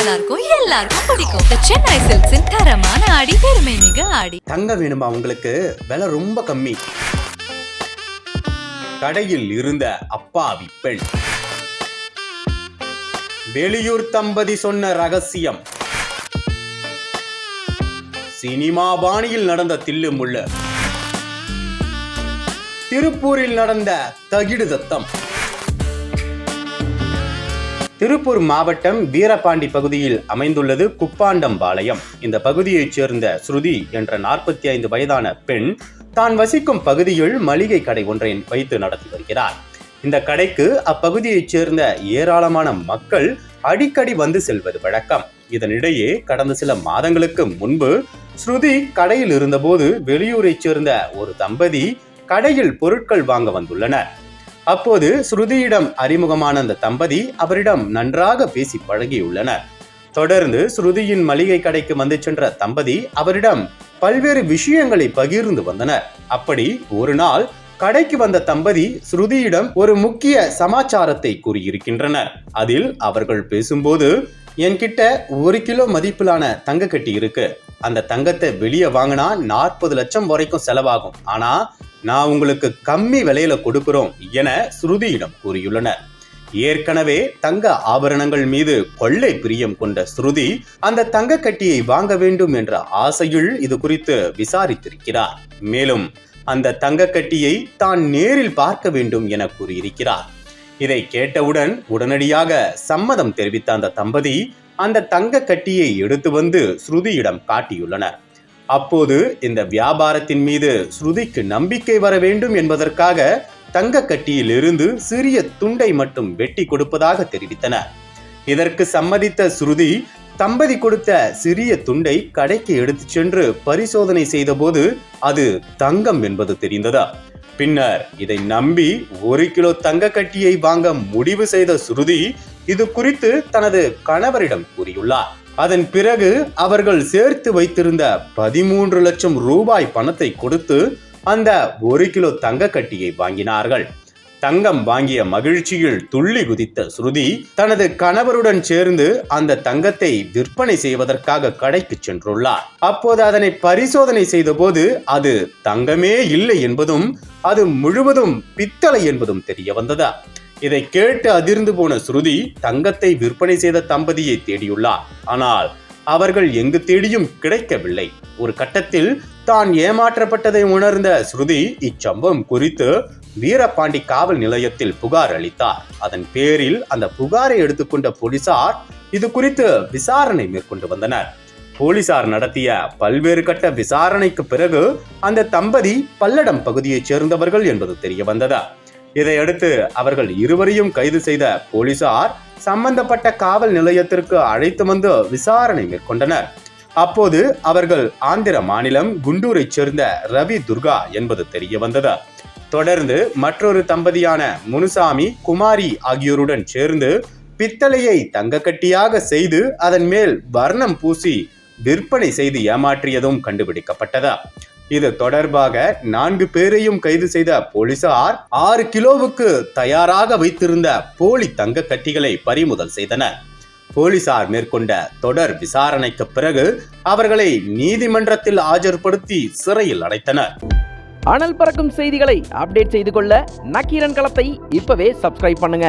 நல்லா இருக்கும் எல்லாருக்கும் பிடிக்கும். சென்னை சில்க்ஸின் தரமான ஆடி பெருமை மிக ஆடி. தங்க வேணுமா உங்களுக்கு? விலை ரொம்ப கம்மி. கடையில் இருந்த அப்பாவி பெண். வெளியூர் தம்பதி சொன்ன ரகசியம். சினிமா பாணியில் நடந்த தில்லு முள்ளு. திருப்பூரில் நடந்த தகிடு தத்தம். திருப்பூர் மாவட்டம் வீரபாண்டி பகுதியில் அமைந்துள்ளது குப்பாண்டம் பாளையம். இந்த பகுதியைச் சேர்ந்த ஸ்ருதி என்ற நாற்பத்தி ஐந்து வயதான பெண் தான் வசிக்கும் பகுதியில் மளிகை கடை ஒன்றை வைத்து நடத்தி வருகிறார். இந்த கடைக்கு அப்பகுதியைச் சேர்ந்த ஏராளமான மக்கள் அடிக்கடி வந்து செல்வது வழக்கம். இதனிடையே கடந்த சில மாதங்களுக்கு முன்பு ஸ்ருதி கடையில் இருந்தபோது வெளியூரைச் சேர்ந்த ஒரு தம்பதி கடையில் பொருட்கள் வாங்க வந்துள்ளனர். அப்போது ஸ்ருதியிடம் அறிமுகமான அந்த தம்பதி அவரிடம் நன்றாக பேசி பழகியுள்ளனர். தொடர்ந்து ஸ்ருதியின் மளிகை கடைக்கு வந்து சென்ற தம்பதி அவரிடம் பல்வேறு விஷயங்களை பகிர்ந்து வந்தனர். அப்படி ஒரு நாள் கடைக்கு வந்த தம்பதி ஸ்ருதியிடம் ஒரு முக்கிய சமாச்சாரத்தை கூறியிருக்கின்றனர். அதில் அவர்கள் பேசும்போது என்கிட்ட ஒரு கிலோ மதிப்பிலான தங்க கட்டி இருக்கு. அந்த தங்கத்தை வெளியே வாங்கினா நாற்பது லட்சம் வரைக்கும் செலவாகும். ஆனா நான் உங்களுக்கு கம்மி விலையில கொடுக்கிறோம் என ஸ்ருதியிடம் கூறியுள்ளனர். ஏற்கனவே தங்க ஆபரணங்கள் மீது கொள்ளை பிரியம் கொண்ட ஸ்ருதி அந்த தங்க கட்டியை வாங்க வேண்டும் என்ற ஆசையில் இது குறித்து விசாரித்திருக்கிறார். மேலும் அந்த தங்க கட்டியை தான் நேரில் பார்க்க வேண்டும் என கூறியிருக்கிறார். இதை கேட்டவுடன் உடனடியாக சம்மதம் தெரிவித்த அந்த தம்பதி அந்த தங்க கட்டியை எடுத்து வந்து ஸ்ருதியிடம் காட்டியுள்ளனர். அப்போது இந்த வியாபாரத்தின் மீது ஸ்ருதிக்கு நம்பிக்கை வர வேண்டும் என்பதற்காக தங்க கட்டியிலிருந்து சிறிய துண்டை மட்டும் வெட்டி கொடுப்பதாக தெரிவித்தனர் இதற்கு சம்மதித்த ஸ்ருதி தம்பதி கொடுத்த சிறிய துண்டை கடைக்கு எடுத்துச் சென்று பரிசோதனை செய்தபோது அது தங்கம் என்பது தெரிந்ததா. பின்னர் இதை நம்பி ஒரு கிலோ தங்க கட்டியை வாங்க முடிவு செய்த ஸ்ருதி இது குறித்து தனது கணவரிடம் கூறியுள்ளார். அதன் பிறகு அவர்கள் சேர்த்து வைத்திருந்த பதிமூன்று லட்சம் ரூபாய் பணத்தை கொடுத்து அந்த ஒரு கிலோ தங்க கட்டியை வாங்கினார்கள். தங்கம் வாங்கிய மகிழ்ச்சியில் துள்ளி குதித்த ஸ்ருதி தனது கணவருடன் சேர்ந்து அந்த தங்கத்தை விற்பனை செய்வதற்காக கடைக்கு சென்றுள்ளார். அப்போது அதனை பரிசோதனை செய்தபோது அது தங்கமே இல்லை என்பதும் அது முழுவதும் பித்தளை என்பதும் தெரிய வந்ததா. இதை கேட்டு அதிர்ந்து போன ஸ்ருதி தங்கத்தை விற்பனை செய்த தம்பதியை தேடியுள்ளார். ஆனால் அவர்கள் எங்கு தேடியும் கிடைக்கவில்லை. ஒரு கட்டத்தில் தான் ஏமாற்றப்பட்டதை உணர்ந்த ஸ்ருதி இச்சம்பவம் குறித்து வீரபாண்டி காவல் நிலையத்தில் புகார் அளித்தார். அதன் பேரில் அந்த புகாரை எடுத்துக்கொண்ட போலீசார் இது குறித்து விசாரணை மேற்கொண்டு வந்தனர். போலீசார் நடத்திய பல்வேறு கட்ட விசாரணைக்கு பிறகு அந்த தம்பதி பல்லடம் பகுதியைச் சேர்ந்தவர்கள் என்பது தெரிய வந்தது இதையடுத்து அவர்கள் இருவரையும் கைது செய்த போலீசார் சம்பந்தப்பட்ட காவல் நிலையத்திற்கு அழைத்து வந்து விசாரணை மேற்கொண்டனர். அப்போது அவர்கள் ஆந்திர மாநிலம் குண்டூரைச் சேர்ந்த ரவி துர்கா என்பது தெரிய வந்தது. தொடர்ந்து மற்றொரு தம்பதியான முனுசாமி குமாரி ஆகியோருடன் சேர்ந்து பித்தளையை தங்கக்கட்டியாக செய்து அதன் மேல் வர்ணம் பூசி விற்பனை செய்து ஏமாற்றியதும் கண்டுபிடிக்கப்பட்டது. இது தொடர்பாக நான்கு பேரையும் கைது செய்த போலீசார் ஆறு கிலோவுக்கு தயாராக வைத்திருந்த போலி தங்க கட்டிகளை பறிமுதல் செய்தனர். போலீசார் மேற்கொண்ட தொடர் விசாரணைக்கு பிறகு அவர்களை நீதிமன்றத்தில் ஆஜர்படுத்தி சிறையில் அடைத்தனர். அனல் பறக்கும் செய்திகளை அப்டேட் செய்து கொள்ள நக்கீரன் களத்தை இப்பவே சப்ஸ்கிரைப் பண்ணுங்க.